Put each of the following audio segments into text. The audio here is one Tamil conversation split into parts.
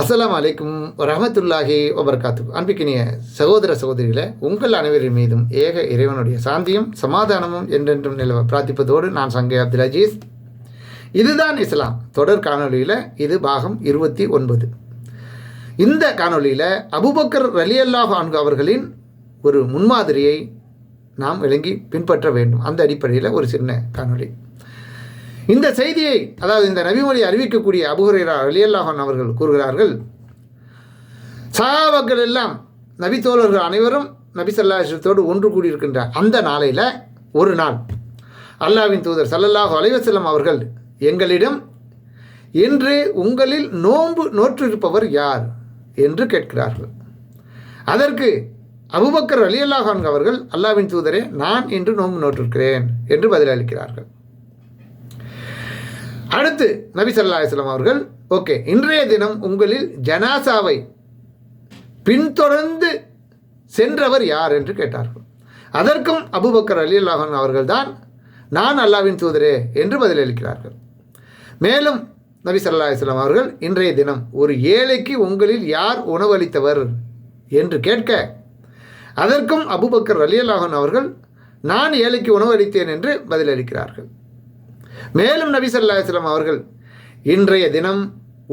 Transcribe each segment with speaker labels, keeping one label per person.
Speaker 1: அஸ்லாம் அலைக்கும் ரஹமத்துல்லாஹி வபர்காத்து அன்பிக்கினிய சகோதர சகோதரிகளை உங்கள் அனைவரின் மீதும் ஏக இறைவனுடைய சாந்தியும் சமாதானமும் என்றென்றும் நிலவ பிரார்த்திப்பதோடு நான் சங்கை அப்துல் அஜீஸ். இதுதான் இஸ்லாம். தொடர் காணொளியில் இது பாகம் இருபத்தி ஒன்பது. இந்த காணொளியில் அபுபக்கர் ரலியல்லாஹு அன்கு அவர்களின் ஒரு முன்மாதிரியை நாம் விளங்கி பின்பற்ற வேண்டும். அந்த அடிப்படையில் ஒரு சின்ன காணொளி. இந்த செய்தியை அதாவது இந்த நபிமொழி அறிவிக்கக்கூடிய அபுஹுரேரா அலியல்லாஹன் அவர்கள் கூறுகிறார்கள் சகாபாக்கள் எல்லாம் நபி தோழர்கள் அனைவரும் நபி சல்லாஹத்தோடு ஒன்று கூடியிருக்கின்ற அந்த நாளையில் ஒரு நாள் அல்லாவின் தூதர் சல்லல்லாஹு அலைவசல்லம் அவர்கள் எங்களிடம் இன்று உங்களில் நோன்பு நோற்றிருப்பவர் யார் என்று கேட்கிறார்கள். அதற்கு அபுபக்கர் அலியல்லாஹான் அவர்கள் அல்லாவின் தூதரே நான் இன்று நோன்பு நோற்றிருக்கிறேன் என்று பதிலளிக்கிறார்கள். அடுத்து நபி சல்லா அலிஸ்லாம் அவர்கள் ஓகே இன்றைய தினம் உங்களில் ஜனாசாவை பின்தொடர்ந்து சென்றவர் யார் என்று கேட்டார்கள். அதற்கும் அபுபக்கர் அலி அல்லாஹன் அவர்கள்தான் நான் அல்லாவின் தூதரே என்று பதிலளிக்கிறார்கள். மேலும் நபி சல்லா அலிஸ்லாம் அவர்கள் இன்றைய தினம் ஒரு ஏழைக்கு உங்களில் யார் உணவளித்தவர் என்று கேட்க அதற்கும் அபுபக்கர் அலி அல்லாஹன் அவர்கள் நான் ஏழைக்கு உணவளித்தேன் என்று பதிலளிக்கிறார்கள். மேலும் நபி சல்லாஹம் அவர்கள் இன்றைய தினம்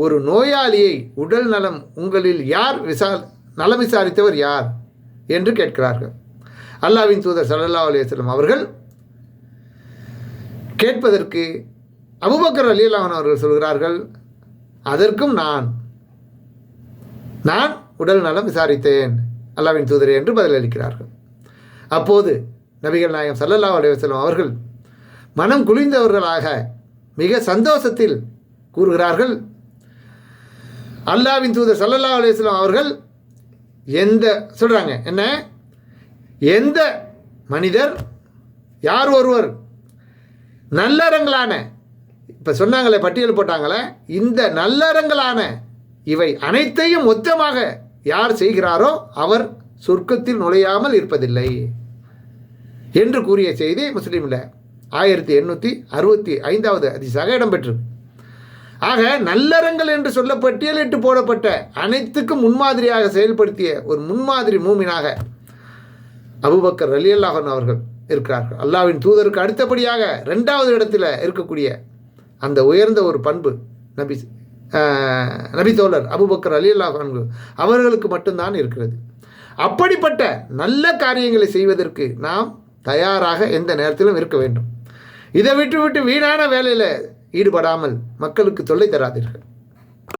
Speaker 1: ஒரு நோயாளியை உடல் நலம் உங்களில் யார் விசா நலம் விசாரித்தவர் யார் என்று கேட்கிறார்கள். அல்லாவின் தூதர் சல்லா அலிஸ்லாம் அவர்கள் கேட்பதற்கு அபுபக்கர் அலி அல்லாஹன் அவர்கள் சொல்கிறார்கள் அதற்கும் நான் நான் உடல் நலம் விசாரித்தேன் அல்லாவின் தூதரே என்று பதிலளிக்கிறார்கள். அப்போது நபிகள் நாயகம் சல்லல்லா அலுவலம் அவர்கள் மனம் குளிர்ந்தவர்களாக மிக சந்தோஷத்தில் கூறுகிறார்கள். அல்லாவின் தூதர் சல்லல்லா அலுவலாம் அவர்கள் எந்த சொல்கிறாங்க என்ன? எந்த மனிதர் யார் ஒருவர் நல்லறங்களான இப்போ சொன்னாங்களே பட்டியல் போட்டாங்களே இந்த நல்லறங்களான இவை அனைத்தையும் மொத்தமாக யார் செய்கிறாரோ அவர் சொர்க்கத்தில் நுழையாமல் இருப்பதில்லை என்று கூறிய செய்தி முஸ்லீமில். ஆயிரத்தி எண்ணூற்றி அறுபத்தி ஐந்தாவது அதிசாக இடம்பெற்றது. ஆக நல்லறங்கள் என்று சொல்ல பட்டியலிட்டு போடப்பட்ட அனைத்துக்கும் முன்மாதிரியாக செயல்படுத்திய ஒரு முன்மாதிரி மூமினாக அபுபக்கர் அலி அல்லாஹன் அவர்கள் இருக்கிறார்கள். அல்லாவின் தூதருக்கு அடுத்தபடியாக ரெண்டாவது இடத்தில் இருக்கக்கூடிய அந்த உயர்ந்த ஒரு பண்பு நபி நபி தோழர் அபுபக்கர் அலி அல்லாஹன் அவர்களுக்கு மட்டும்தான் இருக்கிறது. அப்படிப்பட்ட நல்ல காரியங்களை செய்வதற்கு நாம் தயாராக எந்த நேரத்திலும் இருக்க வேண்டும். இதை விட்டு விட்டு வீணான வேலையில் ஈடுபடாமல் மக்களுக்கு தொல்லை தராதீர்கள்.